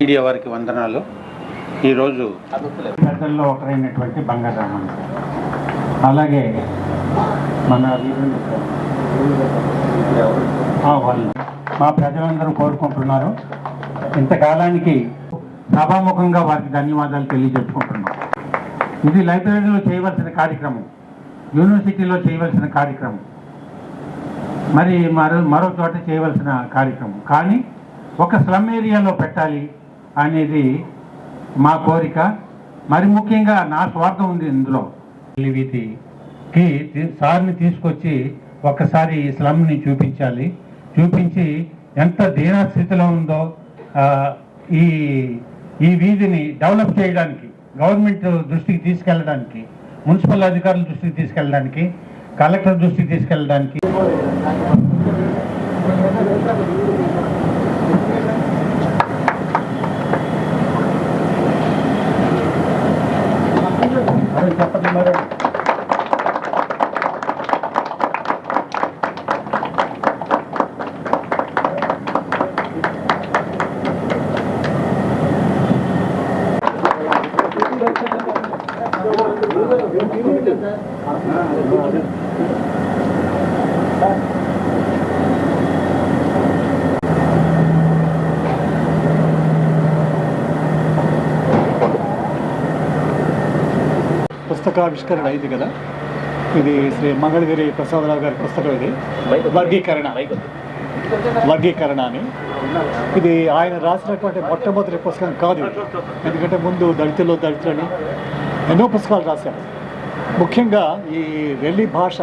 Media వారికి వందనాలు. ఈరోజు పెద్దల్లో ఒకరైనటువంటి బంగారామన్ అలాగే మన వాళ్ళు. మా ప్రజలందరూ కోరుకుంటున్నారు. ఇంతకాలానికి సభాముఖంగా వారికి ధన్యవాదాలు తెలియజెప్పుకుంటున్నాం. ఇది లైబ్రరీలో చేయవలసిన కార్యక్రమం. యూనివర్సిటీలో చేయవలసిన కార్యక్రమం. మరి మరో మరో చోట చేయవలసిన కార్యక్రమం. కానీ ఒక స్లమ్ ఏరియాలో పెట్టాలి అనేది మా కోరిక. మరి ముఖ్యంగా నా స్వార్థం ఉంది ఇందులో. వీధికి సార్ని తీసుకొచ్చి ఒక్కసారి ఈ స్లమ్ని చూపించాలి. చూపించి ఎంత దీనస్థితిలో ఉందో ఈ ఈ వీధిని డెవలప్ చేయడానికి గవర్నమెంట్ దృష్టికి తీసుకెళ్ళడానికి మున్సిపల్ అధికారుల దృష్టికి తీసుకెళ్ళడానికి కలెక్టర్ దృష్టికి తీసుకెళ్ళడానికి అరే చెప్పండి మరి పుస్తకావిష్కరణ అయింది కదా? ఇది శ్రీ మంగళగిరి ప్రసాదరావు గారి పుస్తకం ఇది. వర్గీకరణ. వర్గీకరణ అని. ఇది ఆయన రాసినటువంటి మొట్టమొదటి పుస్తకం కాదు. ఎందుకంటే ముందు దళితులు దళితులని ఎన్నో పుస్తకాలు రాశారు. ముఖ్యంగా ఈ రెల్లి భాష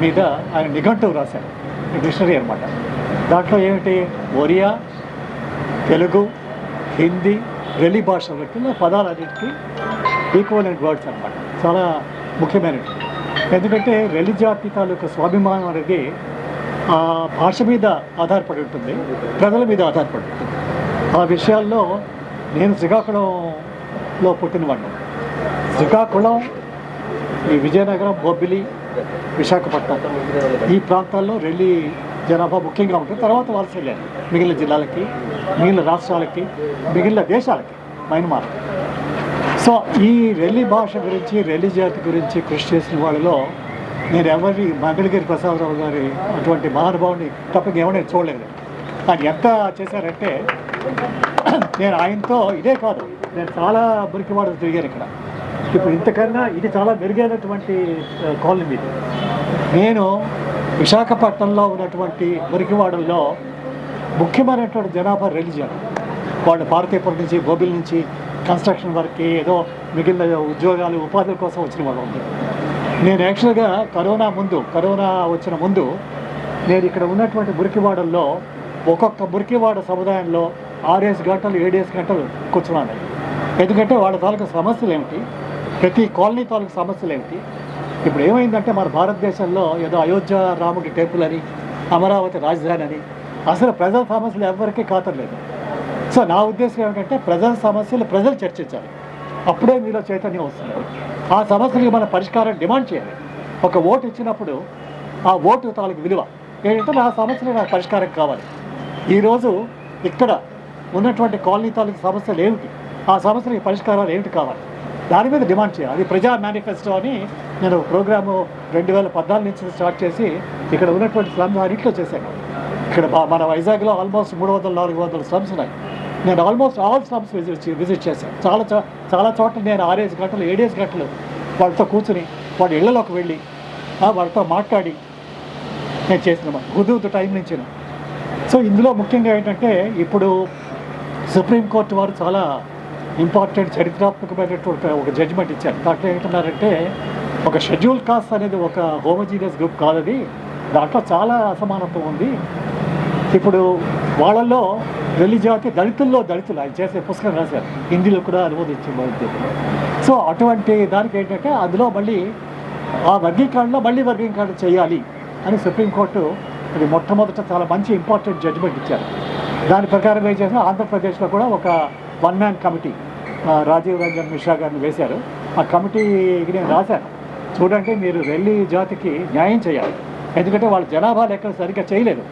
మీద ఆయన నిఘంటువు రాశారు. డిక్షనరీ అనమాట దాంట్లో ఏమిటి? ఒరియా తెలుగు హిందీ రెల్లి భాషలకి పదాలన్నిటికీ ఈక్వలెంట్ వర్డ్స్ అన్నమాట. చాలా ముఖ్యమైనది. ఎందుకంటే రెల్లి జాతి తాలూకు స్వాభిమానం అనేది ఆ భాష మీద ఆధారపడి ఉంటుంది ప్రజల మీద ఆధారపడి ఉంటుంది. ఆ విషయాల్లో నేను శ్రీకాకుళంలో పుట్టినవాడిని. శ్రీకాకుళం ఈ విజయనగరం బొబ్బిలి విశాఖపట్నం ఈ ప్రాంతాల్లో రెల్లి జనాభా ముఖ్యంగా ఉంటుంది. తర్వాత వలస వెళ్ళారు మిగిలిన జిల్లాలకి మిగిలిన రాష్ట్రాలకి మిగిలిన దేశాలకి మైన్మార్కి సో ఈ రెల్లి భాష గురించి రెల్లి జాతి గురించి కృషి చేసిన వాళ్ళలో నేను ఎవరి మంగళగిరి ప్రసాదరావు గారి అటువంటి మహానుభావుని తప్ప ఎవరిని చూడలేదు. ఆయన ఎంత చేశారంటే నేను ఆయనతో ఇదే కాదు నేను చాలా మురికివాడలు తిరిగాను ఇక్కడ. ఇప్పుడు ఇంతకన్నా ఇది చాలా మెరుగైనటువంటి కాలనీ మీద. నేను విశాఖపట్నంలో ఉన్నటువంటి మురికివాడల్లో ముఖ్యమైనటువంటి జనాభా రెలిజన్ వాళ్ళు భారతీయపురం నుంచి గోబిల్ నుంచి కన్స్ట్రక్షన్ వర్క్కి ఏదో మిగిలిన ఉద్యోగాలు ఉపాధుల కోసం వచ్చిన వాళ్ళు. ఉంది నేను యాక్చువల్గా కరోనా ముందు కరోనా వచ్చిన ముందు నేను ఇక్కడ ఉన్నటువంటి మురికివాడల్లో ఒక్కొక్క మురికివాడ సముదాయంలో ఆరేసి గంటలు ఏడేసి గంటలు కూర్చున్నాను. ఎందుకంటే వాళ్ళ తాలూకు సమస్యలు ఏమిటి? ప్రతి కాలనీ తాలూకు సమస్యలు ఏమిటి? ఇప్పుడు ఏమైందంటే మన భారతదేశంలో ఏదో అయోధ్య రాముడి టెంపుల్ అని అమరావతి రాజధాని అని అసలు ప్రజల సమస్యలు ఎవరికీ ఖాతర్లేదు సో నా ఉద్దేశం ఏమిటంటే ప్రజల సమస్యలు ప్రజలు చర్చించాలి. అప్పుడే మీలో చైతన్యం వస్తుంది. ఆ సమస్యలకి మన పరిష్కారం డిమాండ్ చేయాలి. ఒక ఓటు ఇచ్చినప్పుడు ఆ ఓటు తాలకు విలువ ఏంటంటే నా సమస్యలు నాకు పరిష్కారం కావాలి. ఈరోజు ఇక్కడ ఉన్నటువంటి కాలనీ తాలూకు సమస్యలు ఏమిటి? ఆ సమస్యలకి పరిష్కారాలు ఏమిటి కావాలి? దాని మీద డిమాండ్ చేయాలి. అది ప్రజా మేనిఫెస్టో అని నేను ప్రోగ్రాము రెండు వేల పద్నాలుగు నుంచి స్టార్ట్ చేసి ఇక్కడ ఉన్నటువంటి స్లమ్స్ అన్నింటిలో చేశాను. ఇక్కడ మన వైజాగ్లో ఆల్మోస్ట్ మూడు వందల నాలుగు వందల స్లమ్స్ ఉన్నాయి. నేను almost all stops visit visit చేశాను. చాలా చాలా చోట్ల నేను ఆరేసి గంటలు ఏడేసి గంటలు వాళ్ళతో కూర్చుని వాళ్ళ ఇళ్ళలోకి వెళ్ళి ఆ, వాళ్ళతో మాట్లాడి నేను చేసిన కుదురుతు టైం నుంచి సో ఇందులో ముఖ్యంగా ఏంటంటే ఇప్పుడు సుప్రీంకోర్టు వారు చాలా ఇంపార్టెంట్ చరిత్రాత్మకమైనటువంటి ఒక జడ్జిమెంట్ ఇచ్చారు. దాంట్లో ఏంటన్నారంటే ఒక షెడ్యూల్ కాస్ట్ అనేది ఒక హోమోజీనియస్ గ్రూప్ కాదది. దాంట్లో చాలా అసమానత్వం ఉంది. ఇప్పుడు వాళ్ళల్లో రిలీజియా జాతి దళితుల్లో దళితులు. ఆయన చేసే పుస్తకం రాశారు. హిందీలో కూడా అనువదించి భారతదేశంలో సో అటువంటి దానికి ఏంటంటే అందులో మళ్ళీ ఆ వర్గీకరణలో మళ్ళీ వర్గీకరణ చేయాలి అని సుప్రీంకోర్టు అది మొట్టమొదట చాలా మంచి ఇంపార్టెంట్ జడ్జిమెంట్ ఇచ్చారు. దాని ప్రకారం ఏం చేసిన ఆంధ్రప్రదేశ్లో కూడా ఒక one man committee Rajiv Ranjan Mishra గారిని వేశారు. ఆ కమిటీకి నేను రాశాను. చూడండి మీరు రెల్లి జాతికి న్యాయం చేయాలి. ఎందుకంటే వాళ్ళు జనాభా లెక్కలు సరిగ్గా చేయలేదు.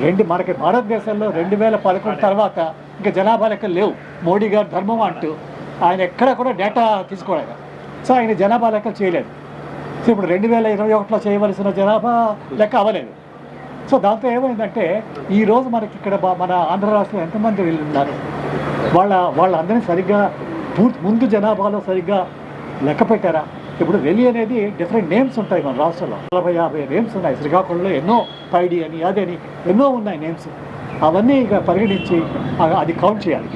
రెండు మనకి భారతదేశంలో రెండు వేల పదకొండు తర్వాత ఇంకా జనాభా లెక్కలు లేవు. మోడీ గారు ధర్మం అంటూ ఆయన ఎక్కడ కూడా డేటా తీసుకోలేదు. సో ఆయన జనాభా లెక్కలు చేయలేదు. సో ఇప్పుడు రెండు వేల ఇరవై ఒకటిలో చేయవలసిన జనాభా లెక్క అవ్వలేదు. సో దాంతో ఏమైందంటే ఈరోజు మనకి ఇక్కడ బా- మన ఆంధ్ర రాష్ట్రంలో ఎంతమంది వీళ్ళు ఉన్నారు వాళ్ళ వాళ్ళందరినీ సరిగ్గా పూర్తి ముందు జనాభాలో సరిగ్గా లెక్క పెట్టారా? ఇప్పుడు వెలి అనేది డిఫరెంట్ నేమ్స్ ఉంటాయి మన రాష్ట్రంలో. నలభై యాభై నేమ్స్ ఉన్నాయి. శ్రీకాకుళంలో ఎన్నో పైడి అని అదని ఎన్నో ఉన్నాయి నేమ్స్ అవన్నీ ఇక పరిగణించి అది కౌంట్ చేయాలి.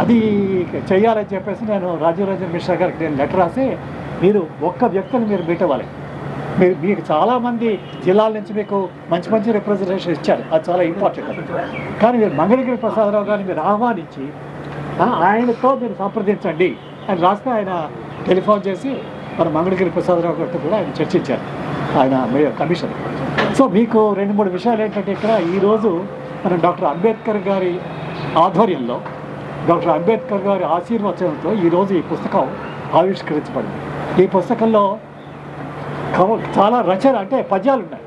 అది చేయాలని చెప్పేసి నేను రాజీవ్ రంజన్ మిశ్రా గారికి నేను లెటర్ రాసి మీరు ఒక్క వ్యక్తిని మీరు మీట్ అవ్వాలి. మీరు మీకు చాలామంది జిల్లాల నుంచి మీకు మంచి మంచి రిప్రజెంటేషన్ ఇచ్చారు. అది చాలా ఇంపార్టెంట్ కానీ మీరు మంగళగిరి ప్రసాదరావు గారిని మీరు ఆహ్వానించి ఆయనతో మీరు సంప్రదించండి అని రాస్తే ఆయన టెలిఫోన్ చేసి మన మంగళగిరి ప్రసాదరావు గారితో కూడా ఆయన చర్చించారు. ఆయన మేయర్ కమిషన్ సో మీకు రెండు మూడు విషయాలు ఏంటంటే ఇక్కడ ఈరోజు మనం డాక్టర్ అంబేద్కర్ గారి ఆధ్వర్యంలో డాక్టర్ అంబేద్కర్ గారి ఆశీర్వచనంతో ఈరోజు ఈ పుస్తకం ఆవిష్కరించబడింది. ఈ పుస్తకంలో కవ- చాలా రచన అంటే పద్యాలు ఉన్నాయి.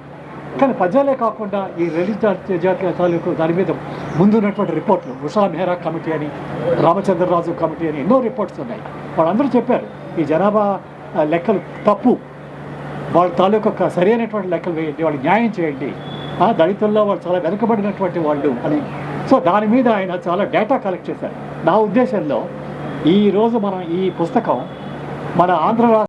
కానీ పద్యాలే కాకుండా ఈ రిలీజ్ జాతీయ తాలూకు దాని మీద ముందున్నటువంటి రిపోర్ట్లు ఉషా మెహ్రా కమిటీ అని రామచంద్రరాజు కమిటీ అని ఎన్నో రిపోర్ట్స్ ఉన్నాయి. వాళ్ళందరూ చెప్పారు ఈ జనాభా లెక్కలు తప్పు. వాళ్ళ తాలూకు ఒక సరైనటువంటి లెక్కలు వేయండి వాళ్ళు న్యాయం చేయండి. ఆ, దళితుల్లో వాళ్ళు చాలా వెనుకబడినటువంటి వాళ్ళు అని. సో దాని మీద ఆయన చాలా డేటా కలెక్ట్ చేశారు. నా ఉద్దేశంలో ఈరోజు మనం ఈ పుస్తకం మన ఆంధ్ర రాష్ట్ర